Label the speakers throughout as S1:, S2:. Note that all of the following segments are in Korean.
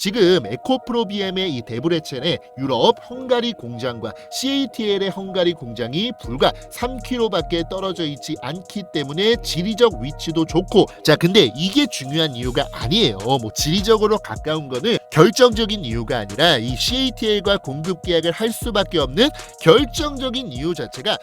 S1: 지금 에코프로 BM의 이 데브레첸의 유럽 헝가리 공장과 CATL의 헝가리 공장이 불과 3km밖에 떨어져 있지 않기 때문에 지리적 위치도 좋고 자 근데 이게 중요한 이유가 아니에요. 뭐 지리적으로 가까운 거는 결정적인 이유가 아니라 이 CATL과 공급 계약을 할 수밖에 없는 결정적인 이유 자체가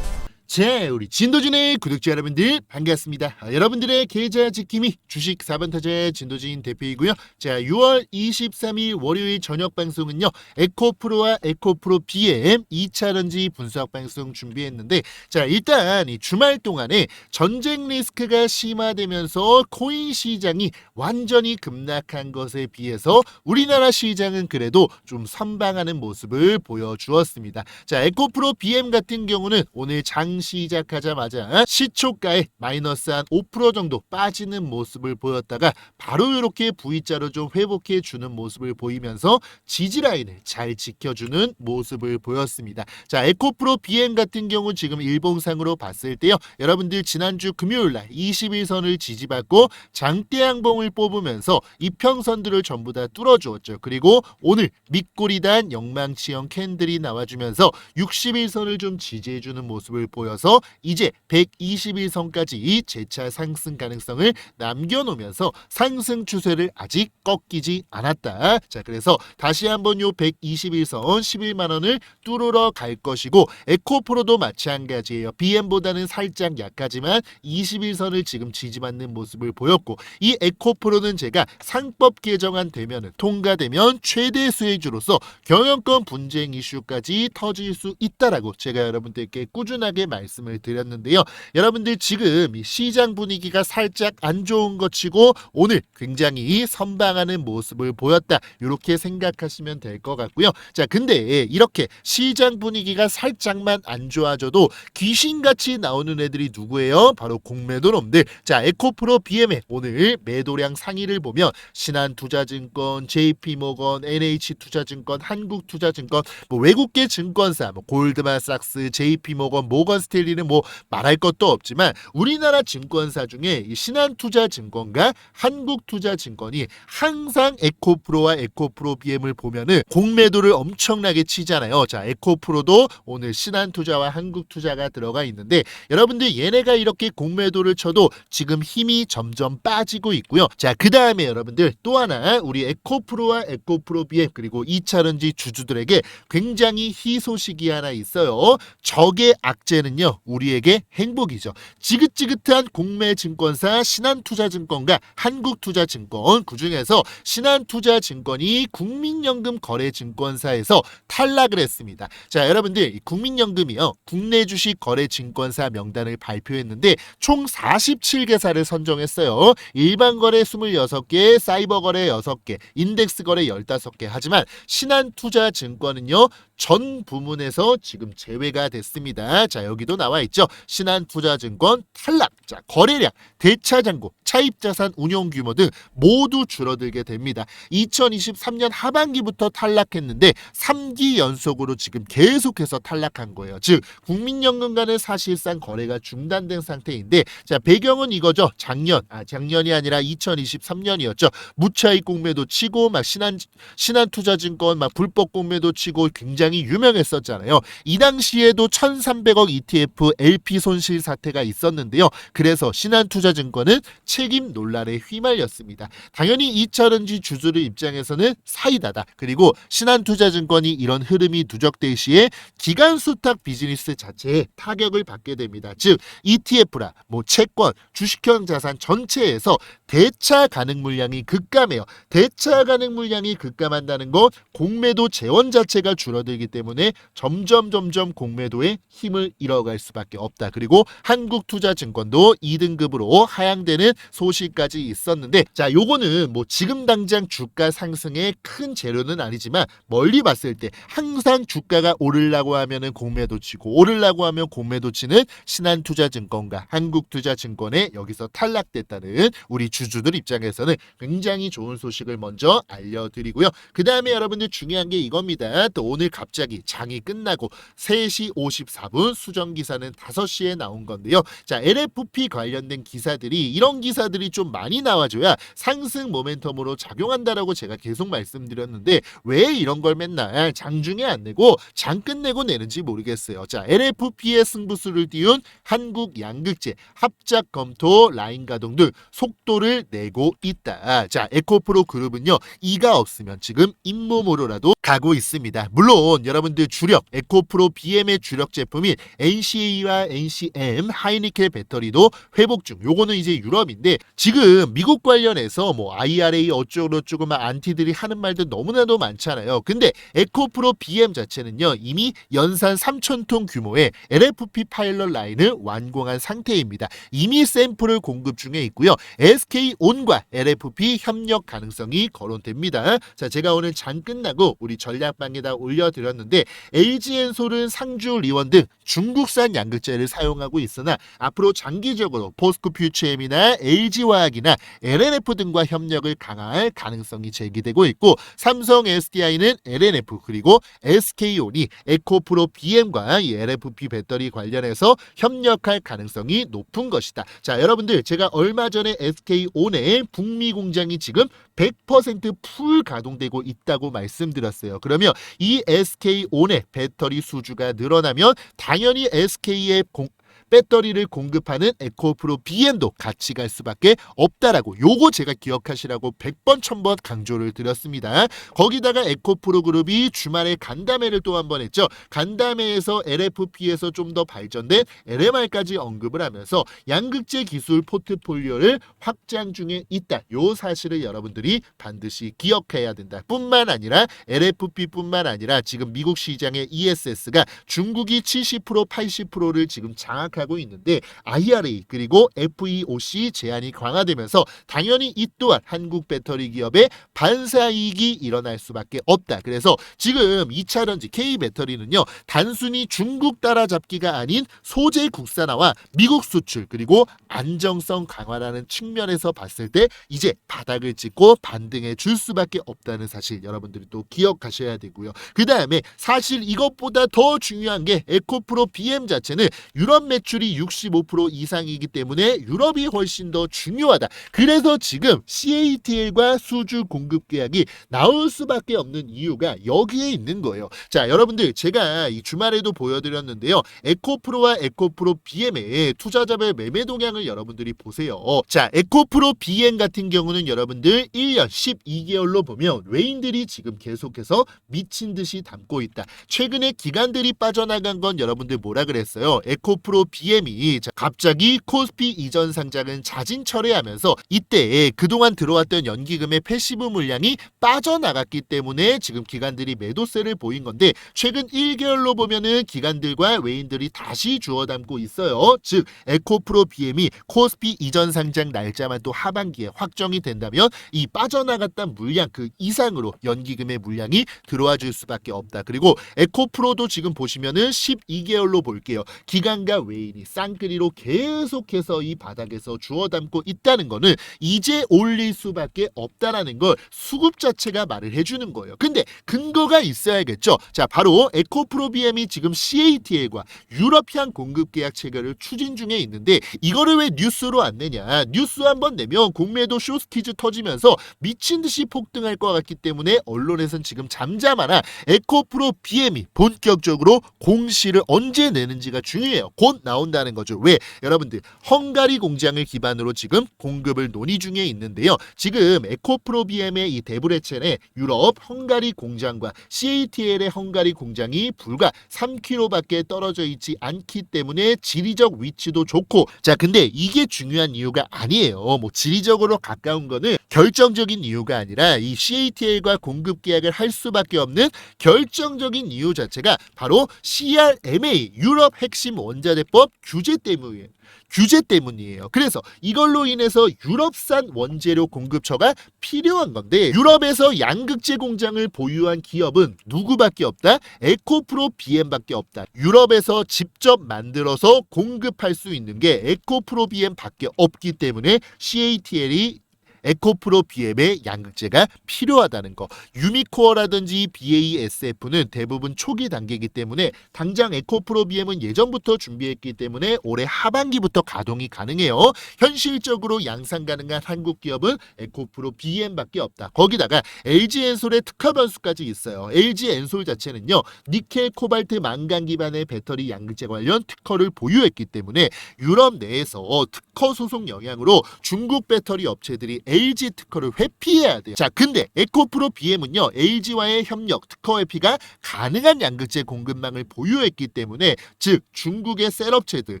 S1: 자, 우리 진도진의 구독자 여러분들 반갑습니다. 아, 여러분들의 계좌 지킴이 주식 4번 타자 진도진 대표이고요. 자, 6월 23일 월요일 저녁 방송은요. 에코프로와 에코프로 BM 2차 런지 분석 방송 준비했는데 자, 일단 이 주말 동안에 전쟁 리스크가 심화되면서 코인 시장이 완전히 급락한 것에 비해서 우리나라 시장은 그래도 좀 선방하는 모습을 보여주었습니다. 자, 에코프로 BM 같은 경우는 오늘 장 시작하자마자 시초가에 마이너스 한 5% 정도 빠지는 모습을 보였다가 바로 이렇게 V자로 좀 회복해 주는 모습을 보이면서 지지 라인을 잘 지켜주는 모습을 보였습니다. 자, 에코프로 BM 같은 경우 지금 일봉상으로 봤을 때요. 여러분들 지난주 금요일 날 21선을 지지받고 장대양봉을 뽑으면서 이평선들을 전부 다 뚫어주었죠. 그리고 오늘 밑꼬리단 영망치형 캔들이 나와주면서 61선을 좀 지지해주는 모습을 보 여서 이제 121선까지 재차 상승 가능성을 남겨놓으면서 상승 추세를 아직 꺾이지 않았다. 자, 그래서 다시 한번 요 121선 11만 원을 뚫으러 갈 것이고 에코프로도 마찬가지예요. BM보다는 살짝 약하지만 21선을 지금 지지받는 모습을 보였고 이 에코프로는 제가 상법 개정안 되면 통과되면 최대 수혜주로서 경영권 분쟁 이슈까지 터질 수 있다라고 제가 여러분들께 꾸준하게 말씀을 드렸는데요. 여러분들 지금 이 시장 분위기가 살짝 안 좋은 것 치고 오늘 굉장히 선방하는 모습을 보였다. 이렇게 생각하시면 될 것 같고요. 자, 근데 이렇게 시장 분위기가 살짝만 안 좋아져도 귀신같이 나오는 애들이 누구예요? 바로 공매도놈들. 자, 에코프로 BM의 오늘 매도량 상위를 보면 신한투자증권, JP모건, NH투자증권, 한국투자증권, 뭐 외국계 증권사, 뭐 골드만삭스, JP모건, 모건 스탠리는 뭐 말할 것도 없지만 우리나라 증권사 중에 이 신한투자증권과 한국투자증권이 항상 에코프로와 에코프로 BM을 보면은 공매도를 엄청나게 치잖아요. 자, 에코프로도 오늘 신한투자와 한국투자가 들어가 있는데 여러분들 얘네가 이렇게 공매도를 쳐도 지금 힘이 점점 빠지고 있고요. 자, 그 다음에 여러분들 또 하나 우리 에코프로와 에코프로 BM 그리고 2차전지 주주들에게 굉장히 희소식이 하나 있어요. 적의 악재는 요, 우리에게 행복이죠. 지긋지긋한 공매 증권사 신한투자증권과 한국투자증권 그 중에서 신한투자증권이 국민연금 거래증권사에서 탈락을 했습니다. 자, 여러분들 이 국민연금이요 국내 주식 거래 증권사 명단을 발표했는데 총 47개사를 선정했어요. 일반 거래 26개, 사이버 거래 6개, 인덱스 거래 15개. 하지만 신한투자증권은요 전 부문에서 지금 제외가 됐습니다. 자, 여기 도 나와 있죠. 신한투자증권 탈락. 자, 거래량, 대차장고, 차입자산 운용 규모 등 모두 줄어들게 됩니다. 2023년 하반기부터 탈락했는데 3기 연속으로 지금 계속해서 탈락한 거예요. 즉, 국민연금과는 사실상 거래가 중단된 상태인데 자, 배경은 이거죠. 작년, 아, 작년이 아니라 2023년이었죠. 무차익 공매도 치고 막 신한 신한투자증권 막 불법 공매도 치고 굉장히 유명했었잖아요. 이 당시에도 1,300억 ETF LP 손실 사태가 있었는데요. 그래서 신한투자증권은 책임 논란에 휘말렸습니다. 당연히 이차전지 주주들 입장에서는 사이다다. 그리고 신한투자증권이 이런 흐름이 누적될 시에 기간 수탁 비즈니스 자체에 타격을 받게 됩니다. 즉 ETF라 뭐 채권, 주식형 자산 전체에서 대차 가능 물량이 급감해요. 대차 가능 물량이 급감한다는 건 공매도 재원 자체가 줄어들기 때문에 점점 점점 공매도의 힘을 잃어 갈 수밖에 없다. 그리고 한국투자증권도 2등급으로 하향되는 소식까지 있었는데 자 요거는 뭐 지금 당장 주가 상승의 큰 재료는 아니지만 멀리 봤을 때 항상 주가가 오르려고 하면은 공매도 치고 오르려고 하면 공매도 치는 신한투자증권과 한국투자증권에 여기서 탈락됐다는 우리 주주들 입장에서는 굉장히 좋은 소식을 먼저 알려드리고요. 그 다음에 여러분들 중요한 게 이겁니다. 또 오늘 갑자기 장이 끝나고 3시 54분 수정 기사는 5시에 나온 건데요. 자, LFP 관련된 기사들이 이런 기사들이 좀 많이 나와줘야 상승 모멘텀으로 작용한다라고 제가 계속 말씀드렸는데 왜 이런 걸 맨날 장중에 안 내고 장 끝내고 내는지 모르겠어요. 자, LFP의 승부수를 띄운 한국 양극재 합작 검토 라인 가동 등 속도를 내고 있다. 자, 에코프로 그룹은요. 이가 없으면 지금 잇몸으로라도 가고 있습니다. 물론 여러분들 주력 에코프로 BM의 주력 제품인 NCA와 NCM 하이니켈 배터리도 회복 중. 요거는 이제 유럽인데 지금 미국 관련해서 뭐 IRA 어쩌고 저쩌고 막 안티들이 하는 말도 너무나도 많잖아요. 근데 에코프로 BM 자체는요. 이미 연산 3,000톤 규모의 LFP 파일럿 라인을 완공한 상태입니다. 이미 샘플을 공급 중에 있고요. SK온과 LFP 협력 가능성이 거론됩니다. 자, 제가 오늘 장 끝나고 우리 전략방에다 올려드렸는데 LG엔솔은 상주 리원 등 중국산 양극재를 사용하고 있으나 앞으로 장기적으로 포스코 퓨처엠이나 LG화학이나 LNF 등과 협력을 강화할 가능성이 제기되고 있고 삼성 SDI는 LNF 그리고 SK온이 에코프로 BM과 이 LFP 배터리 관련해서 협력할 가능성이 높은 것이다. 자, 여러분들 제가 얼마 전에 SK온의 북미 공장이 지금 100%풀 가동되고 있다고 말씀드렸어요. 그러면 이 SK온의 배터리 수주가 늘어나면 당연히 SK의 공, 배터리를 공급하는 에코프로 BM도 같이 갈 수밖에 없다라고 요거 제가 기억하시라고 100번 1000번 강조를 드렸습니다. 거기다가 에코프로 그룹이 주말에 간담회를 또 한 번 했죠. 간담회에서 LFP에서 좀 더 발전된 LMR까지 언급을 하면서 양극재 기술 포트폴리오를 확장 중에 있다. 요 사실을 여러분들이 반드시 기억해야 된다. 뿐만 아니라 LFP뿐만 아니라 지금 미국 시장의 ESS가 중국이 70% 80%를 지금 장악 하고 있는데 IRA 그리고 FEOC 제한이 강화되면서 당연히 이 또한 한국 배터리 기업의 반사이익이 일어날 수밖에 없다. 그래서 지금 2차 전지 K 배터리는요. 단순히 중국 따라잡기가 아닌 소재 국산화와 미국 수출 그리고 안정성 강화라는 측면에서 봤을 때 이제 바닥을 찍고 반등해 줄 수밖에 없다는 사실 여러분들이 또 기억하셔야 되고요. 그 다음에 사실 이것보다 더 중요한 게 에코프로 BM 자체는 유럽 매출 이 65% 이상이기 때문에 유럽이 훨씬 더 중요하다. 그래서 지금 CATL과 수주 공급 계약이 나올 수밖에 없는 이유가 여기에 있는 거예요. 자, 여러분들 제가 이 주말에도 보여드렸는데요. 에코프로와 에코프로 BM의 투자자별 매매 동향을 여러분들이 보세요. 자, 에코프로 BM 같은 경우는 여러분들 1년 12개월로 보면 외인들이 지금 계속해서 미친 듯이 담고 있다. 최근에 기관들이 빠져나간 건 여러분들 뭐라 그랬어요? 에코프로 BM이 갑자기 코스피 이전 상장은 자진 철회하면서 이때 그동안 들어왔던 연기금의 패시브 물량이 빠져나갔기 때문에 지금 기관들이 매도세를 보인 건데 최근 1개월로 보면은 기관들과 외인들이 다시 주워 담고 있어요. 즉 에코프로 BM이 코스피 이전 상장 날짜만 또 하반기에 확정이 된다면 이 빠져나갔던 물량 그 이상으로 연기금의 물량이 들어와 줄 수밖에 없다. 그리고 에코프로도 지금 보시면은 12개월로 볼게요. 기관과 외인 이 쌍끌이로 계속해서 이 바닥에서 주워 담고 있다는 거는 이제 올릴 수밖에 없다라는 걸 수급 자체가 말을 해주는 거예요. 근데 근거가 있어야겠죠. 자, 바로 에코프로 BM이 지금 CATL과 유러피안 공급 계약 체결을 추진 중에 있는데 이거를 왜 뉴스로 안 내냐? 뉴스 한 번 내면 공매도 쇼스티즈 터지면서 미친 듯이 폭등할 것 같기 때문에 언론에선 지금 잠잠하나 에코프로 BM이 본격적으로 공시를 언제 내는지가 중요해요. 곧 나 온다는 거죠. 왜? 여러분들 헝가리 공장을 기반으로 지금 공급을 논의 중에 있는데요. 지금 에코프로 BM의 이 데브레첸의 유럽 헝가리 공장과 CATL의 헝가리 공장이 불과 3km밖에 떨어져 있지 않기 때문에 지리적 위치도 좋고 자 근데 이게 중요한 이유가 아니에요. 뭐 지리적으로 가까운 거는 결정적인 이유가 아니라 이 CATL과 공급 계약을 할 수밖에 없는 결정적인 이유 자체가 바로 CRMA 유럽 핵심 원자재법 규제 때문이에요. 규제 때문이에요. 그래서 이걸로 인해서 유럽산 원재료 공급처가 필요한 건데 유럽에서 양극재 공장을 보유한 기업은 누구밖에 없다? 에코프로 BM밖에 없다. 유럽에서 직접 만들어서 공급할 수 있는 게 에코프로 BM밖에 없기 때문에 CATL이 에코프로 BM의 양극재가 필요하다는 거. 유미코어라든지 BASF는 대부분 초기 단계이기 때문에 당장 에코프로 BM은 예전부터 준비했기 때문에 올해 하반기부터 가동이 가능해요. 현실적으로 양산 가능한 한국 기업은 에코프로 BM밖에 없다. 거기다가 LG 엔솔의 특화 변수까지 있어요. LG 엔솔 자체는요. 니켈, 코발트, 망간 기반의 배터리 양극재 관련 특허를 보유했기 때문에 유럽 내에서 특허 소송 영향으로 중국 배터리 업체들이 LG 특허를 회피해야 돼요. 자, 근데 에코프로 BM은요. LG와의 협력, 특허 회피가 가능한 양극재 공급망을 보유했기 때문에 즉 중국의 셀업체들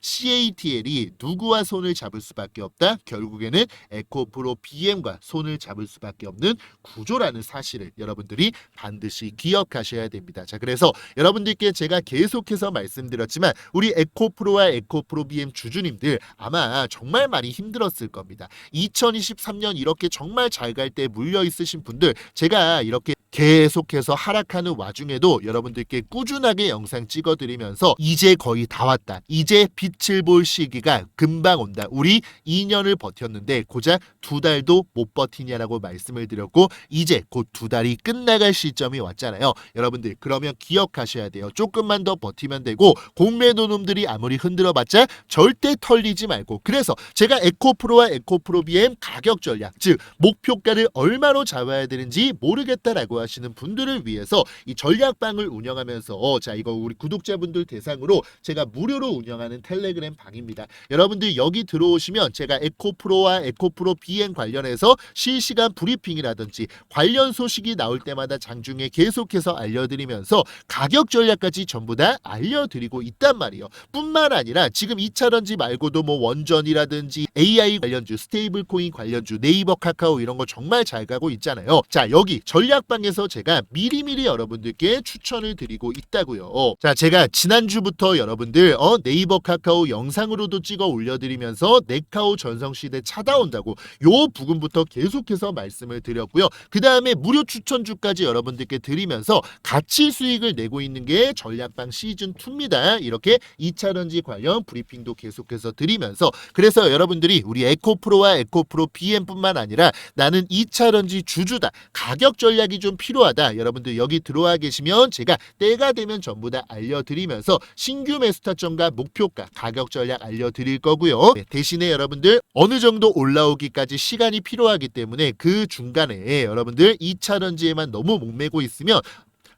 S1: CATL이 누구와 손을 잡을 수밖에 없다. 결국에는 에코프로 BM과 손을 잡을 수밖에 없는 구조라는 사실을 여러분들이 반드시 기억하셔야 됩니다. 자, 그래서 여러분들께 제가 계속해서 말씀드렸지만 우리 에코프로와 에코프로 BM 주주님들 아마 정말 많이 힘들었을 겁니다. 2023년 이렇게 정말 잘 갈 때 물려 있으신 분들 제가 이렇게 계속해서 하락하는 와중에도 여러분들께 꾸준하게 영상 찍어드리면서 이제 거의 다 왔다. 이제 빛을 볼 시기가 금방 온다. 우리 2년을 버텼는데 고작 두 달도 못 버티냐라고 말씀을 드렸고 이제 곧 두 달이 끝나갈 시점이 왔잖아요. 여러분들 그러면 기억하셔야 돼요. 조금만 더 버티면 되고 공매도 놈들이 아무리 흔들어봤자 절대 털리지 말고 그래서 제가 에코프로와 에코프로 BM 가격 전략 즉 목표가를 얼마로 잡아야 되는지 모르겠다라고 하시는 분들을 위해서 이 전략방을 운영하면서 자 이거 우리 구독자분들 대상으로 제가 무료로 운영하는 텔레그램 방입니다. 여러분들 여기 들어오시면 제가 에코프로와 에코프로 BM 관련해서 실시간 브리핑이라든지 관련 소식이 나올 때마다 장중에 계속해서 알려드리면서 가격 전략까지 전부 다 알려드리고 있단 말이에요. 뿐만 아니라 지금 2차전지 말고도 뭐 원전이라든지 AI 관련주, 스테이블 코인 관련주, 네이버 카카오 이런 거 정말 잘 가고 있잖아요. 자, 여기 전략방에서 제가 미리미리 여러분들께 추천을 드리고 있다고요. 자, 제가 지난주부터 여러분들 어 네이버 카카오 영상으로도 찍어 올려드리면서 네카오 전성시대 찾아온다고 요 부분부터 계속해서 말씀을 드렸고요. 그 다음에 무료 추천주까지 여러분들께 드리면서 같이 수익을 내고 있는 게 전략방 시즌 2입니다. 이렇게 2차 런지 관련 브리핑도 계속해서 드리면서 그래서 여러분들이 우리 에코프로와 에코프로 BM 뿐만 아니라 나는 2차 런지 주주다. 가격 전략이 좀 필요하다. 여러분들 여기 들어와 계시면 제가 때가 되면 전부 다 알려드리면서 신규 매수타점과 목표가 가격 전략 알려드릴 거고요. 네, 대신에 여러분들 어느 정도 올라오기까지 시간이 필요하기 때문에 그 중간에 여러분들 2차 런지에만 너무 목매고 있으면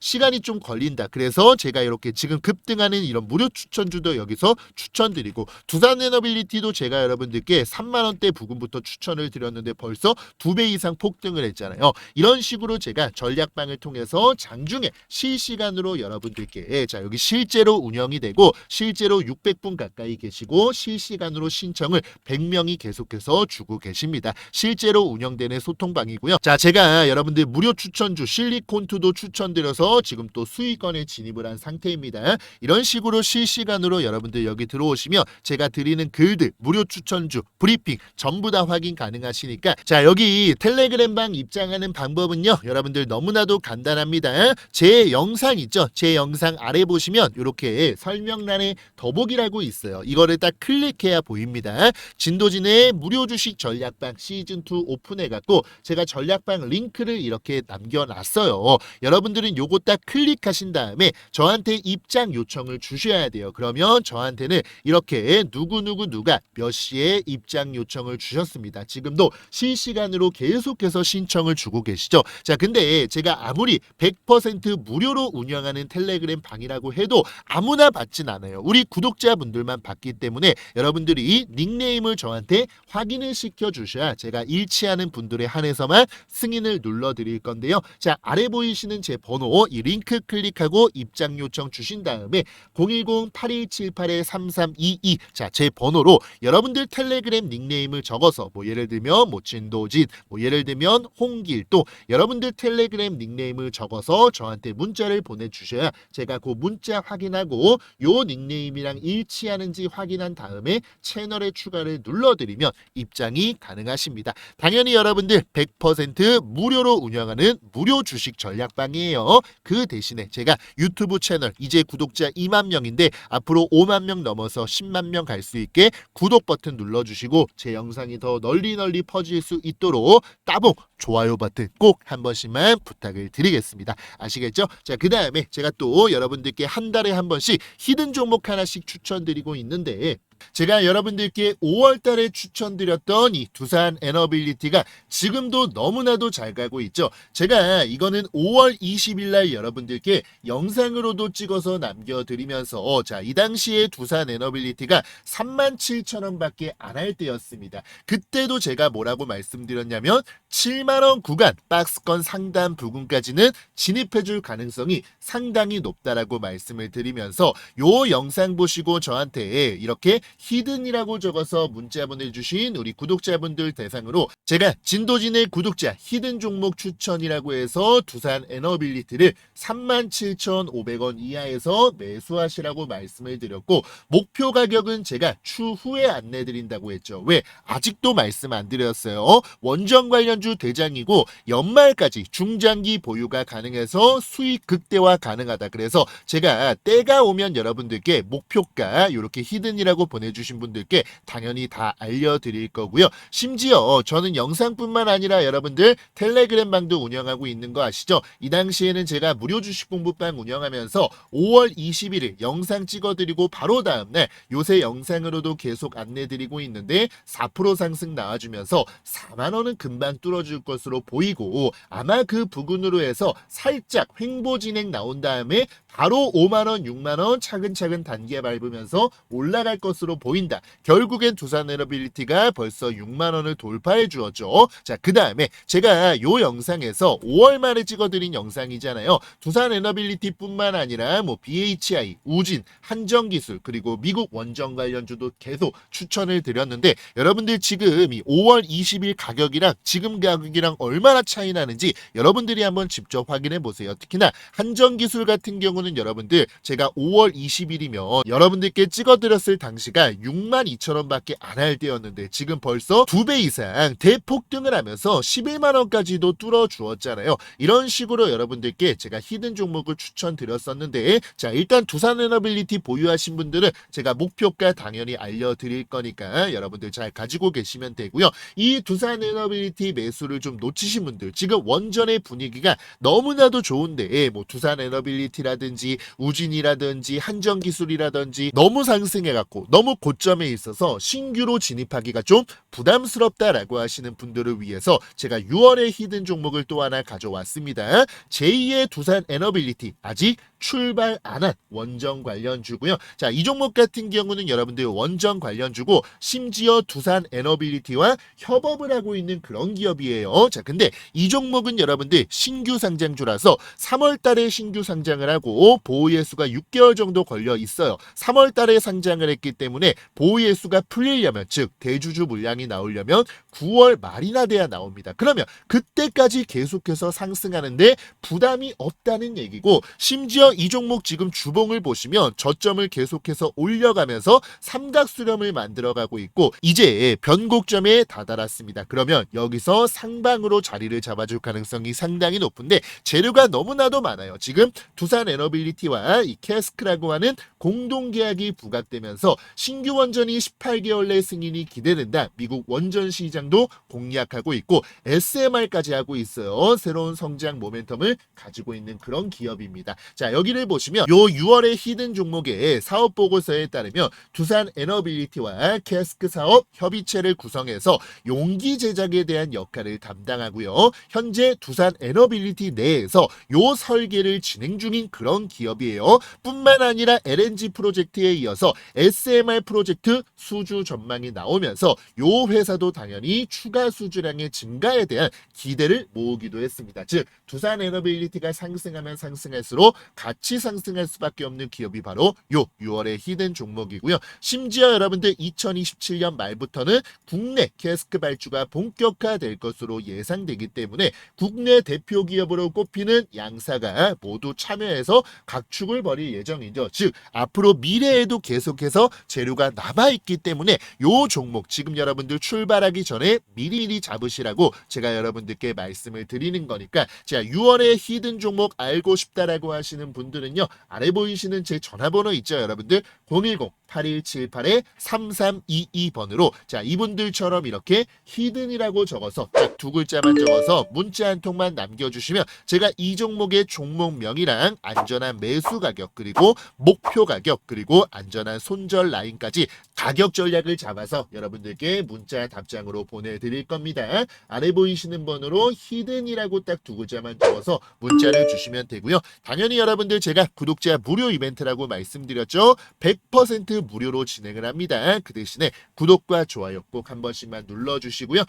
S1: 시간이 좀 걸린다. 그래서 제가 이렇게 지금 급등하는 이런 무료 추천주도 여기서 추천드리고 두산 에너빌리티도 제가 여러분들께 3만 원대 부근부터 추천을 드렸는데 벌써 두 배 이상 폭등을 했잖아요. 이런 식으로 제가 전략방을 통해서 장중에 실시간으로 여러분들께 자 여기 실제로 운영이 되고 실제로 600분 가까이 계시고 실시간으로 신청을 100명이 계속해서 주고 계십니다. 실제로 운영되는 소통방이고요. 자 제가 여러분들 무료 추천주 실리콘투도 추천드려서 지금 또 수익권에 진입을 한 상태입니다. 이런 식으로 실시간으로 여러분들 여기 들어오시면 제가 드리는 글들 무료 추천주 브리핑 전부 다 확인 가능하시니까 자 여기 텔레그램방 입장하는 방법은요 여러분들 너무나도 간단합니다. 제 영상 있죠? 제 영상 아래 보시면 이렇게 설명란에 더보기라고 있어요. 이거를 딱 클릭해야 보입니다. 진도진의 무료 주식 전략방 시즌 2 오픈해 갖고 제가 전략방 링크를 이렇게 남겨놨어요. 여러분들은 요거 딱 클릭하신 다음에 저한테 입장 요청을 주셔야 돼요. 그러면 저한테는 이렇게 누구누구 누가 몇 시에 입장 요청을 주셨습니다. 지금도 실시간으로 계속해서 신청을 주고 계시죠. 자, 근데 제가 아무리 100% 무료로 운영하는 텔레그램 방이라고 해도 아무나 받진 않아요. 우리 구독자분들만 받기 때문에 여러분들이 닉네임을 저한테 확인을 시켜 주셔야 제가 일치하는 분들에 한해서만 승인을 눌러 드릴 건데요. 자, 아래 보이시는 제 번호 이 링크 클릭하고 입장 요청 주신 다음에 010-8178-3322 자, 제 번호로 여러분들 텔레그램 닉네임을 적어서 뭐 예를 들면 뭐 진도진 뭐 예를 들면 홍길도 여러분들 텔레그램 닉네임을 적어서 저한테 문자를 보내주셔야 제가 그 문자 확인하고 요 닉네임이랑 일치하는지 확인한 다음에 채널에 추가를 눌러드리면 입장이 가능하십니다. 당연히 여러분들 100% 무료로 운영하는 무료 주식 전략방이에요. 그 대신에 제가 유튜브 채널 이제 구독자 2만 명인데 앞으로 5만 명 넘어서 10만 명 갈 수 있게 구독 버튼 눌러주시고 제 영상이 더 널리 널리 퍼질 수 있도록 따봉 좋아요 버튼 꼭 한 번씩만 부탁을 드리겠습니다. 아시겠죠? 자, 그 다음에 제가 또 여러분들께 한 달에 한 번씩 히든 종목 하나씩 추천드리고 있는데 제가 여러분들께 5월 달에 추천드렸던 이 두산 에너빌리티가 지금도 너무나도 잘 가고 있죠. 제가 이거는 5월 20일 날 여러분들께 영상으로도 찍어서 남겨드리면서 자, 이 당시에 두산 에너빌리티가 37,000원밖에 안 할 때였습니다. 그때도 제가 뭐라고 말씀드렸냐면 7만원 구간 박스권 상단 부근까지는 진입해줄 가능성이 상당히 높다라고 말씀을 드리면서 요 영상 보시고 저한테 이렇게 히든이라고 적어서 문자 보내주신 우리 구독자분들 대상으로 제가 진도진의 구독자 히든 종목 추천이라고 해서 두산 에너빌리티를 37,500원 이하에서 매수하시라고 말씀을 드렸고 목표 가격은 제가 추후에 안내 드린다고 했죠. 왜? 아직도 말씀 안 드렸어요. 원전 관련주 대장이고 연말까지 중장기 보유가 가능해서 수익 극대화 가능하다. 그래서 제가 때가 오면 여러분들께 목표가 이렇게 히든이라고 보내 주신 분들께 당연히 다 알려드릴 거고요. 심지어 저는 영상뿐만 아니라 여러분들 텔레그램 방도 운영하고 있는 거 아시죠? 이 당시에는 제가 무료 주식 공부방 운영하면서 5월 21일 영상 찍어드리고 바로 다음날 요새 영상으로도 계속 안내드리고 있는데 4% 상승 나와주면서 4만 원은 금방 뚫어줄 것으로 보이고 아마 그 부근으로 해서 살짝 횡보 진행 나온 다음에 바로 5만 원, 6만 원 차근차근 단계 밟으면서 올라갈 것으로 보인다. 결국엔 두산 에너빌리티가 벌써 6만 원을 돌파해 주었죠. 자, 그 다음에 제가 요 영상에서 5월 말에 찍어드린 영상이잖아요. 두산 에너빌리티뿐만 아니라 뭐 BHI, 우진, 한정기술 그리고 미국 원전 관련주도 계속 추천을 드렸는데 여러분들 지금 이 5월 20일 가격이랑 지금 가격이랑 얼마나 차이 나는지 여러분들이 한번 직접 확인해 보세요. 특히나 한정기술 같은 경우는 여러분들 제가 5월 20일이면 여러분들께 찍어드렸을 당시가 6만 2천 원밖에 안 할 때였는데 지금 벌써 두 배 이상 대폭등을 하면서 11만 원까지도 뚫어 주었잖아요. 이런 식으로 여러분들께 제가 히든 종목을 추천드렸었는데 자 일단 두산 에너빌리티 보유하신 분들은 제가 목표가 당연히 알려드릴 거니까 여러분들 잘 가지고 계시면 되고요. 이 두산 에너빌리티 매수를 좀 놓치신 분들 지금 원전의 분위기가 너무나도 좋은데 뭐 두산 에너빌리티라든지 우진이라든지 한정기술이라든지 너무 상승해갖고 너무 고점에 있어서 신규로 진입하기가 좀 부담스럽다라고 하시는 분들을 위해서 제가 6월에 히든 종목을 또 하나 가져왔습니다. 제2의 두산 에너빌리티 아직 출발 안 한 원전 관련주고요. 자, 이 종목 같은 경우는 여러분들 원전 관련주고 심지어 두산 에너빌리티와 협업을 하고 있는 그런 기업이에요. 자, 근데 이 종목은 여러분들 신규 상장주라서 3월 달에 신규 상장을 하고 보호예수가 6개월 정도 걸려 있어요. 3월 달에 상장을 했기 때문에 보호예수가 풀리려면 즉 대주주 물량이 나오려면 9월 말이나 돼야 나옵니다. 그러면 그때까지 계속해서 상승하는데 부담이 없다는 얘기고 심지어 이 종목 지금 주봉을 보시면 저점을 계속해서 올려가면서 삼각 수렴을 만들어가고 있고 이제 변곡점에 다다랐습니다. 그러면 여기서 상방으로 자리를 잡아줄 가능성이 상당히 높은데 재료가 너무나도 많아요. 지금 두산 에너빌리티와 이 캐스크라고 하는 공동 계약이 부각되면서 신규 원전이 18개월 내 승인이 기대된다. 미국 원전 시장도 공략하고 있고 SMR까지 하고 있어요. 새로운 성장 모멘텀을 가지고 있는 그런 기업입니다. 자, 여기를 보시면 요 6월의 히든 종목의 사업 보고서에 따르면 두산 에너빌리티와 캐스크 사업 협의체를 구성해서 용기 제작에 대한 역할을 담당하고요. 현재 두산 에너빌리티 내에서 요 설계를 진행 중인 그런 기업이에요. 뿐만 아니라 LNG 프로젝트에 이어서 SMR 프로젝트 수주 전망이 나오면서 요 회사도 당연히 추가 수주량의 증가에 대한 기대를 모으기도 했습니다. 즉 두산 에너빌리티가 상승하면 상승할수록 가 같이 상승할 수밖에 없는 기업이 바로 요 6월의 히든 종목이고요. 심지어 여러분들 2027년 말부터는 국내 캐스크 발주가 본격화될 것으로 예상되기 때문에 국내 대표 기업으로 꼽히는 양사가 모두 참여해서 각축을 벌일 예정이죠. 즉 앞으로 미래에도 계속해서 재료가 남아 있기 때문에 요 종목 지금 여러분들 출발하기 전에 미리미리 잡으시라고 제가 여러분들께 말씀을 드리는 거니까 자 6월에 히든 종목 알고 싶다라고 하시는 분 들은요 아래 보이시는 제 전화번호 있죠 여러분들? 010 8178-3322번으로. 자 이분들처럼 이렇게 히든이라고 적어서 딱 두 글자만 적어서 문자 한 통만 남겨주시면 제가 이 종목의 종목명이랑 안전한 매수 가격 그리고 목표 가격 그리고 안전한 손절 라인까지 가격 전략을 잡아서 여러분들께 문자 답장으로 보내드릴 겁니다. 아래 보이시는 번호로 히든이라고 딱 두 글자만 적어서 문자를 주시면 되고요. 당연히 여러분들 제가 구독자 무료 이벤트라고 말씀드렸죠. 100% 무료로 진행을 합니다. 그 대신에 구독과 좋아요 꼭 한 번씩만 눌러주시고요.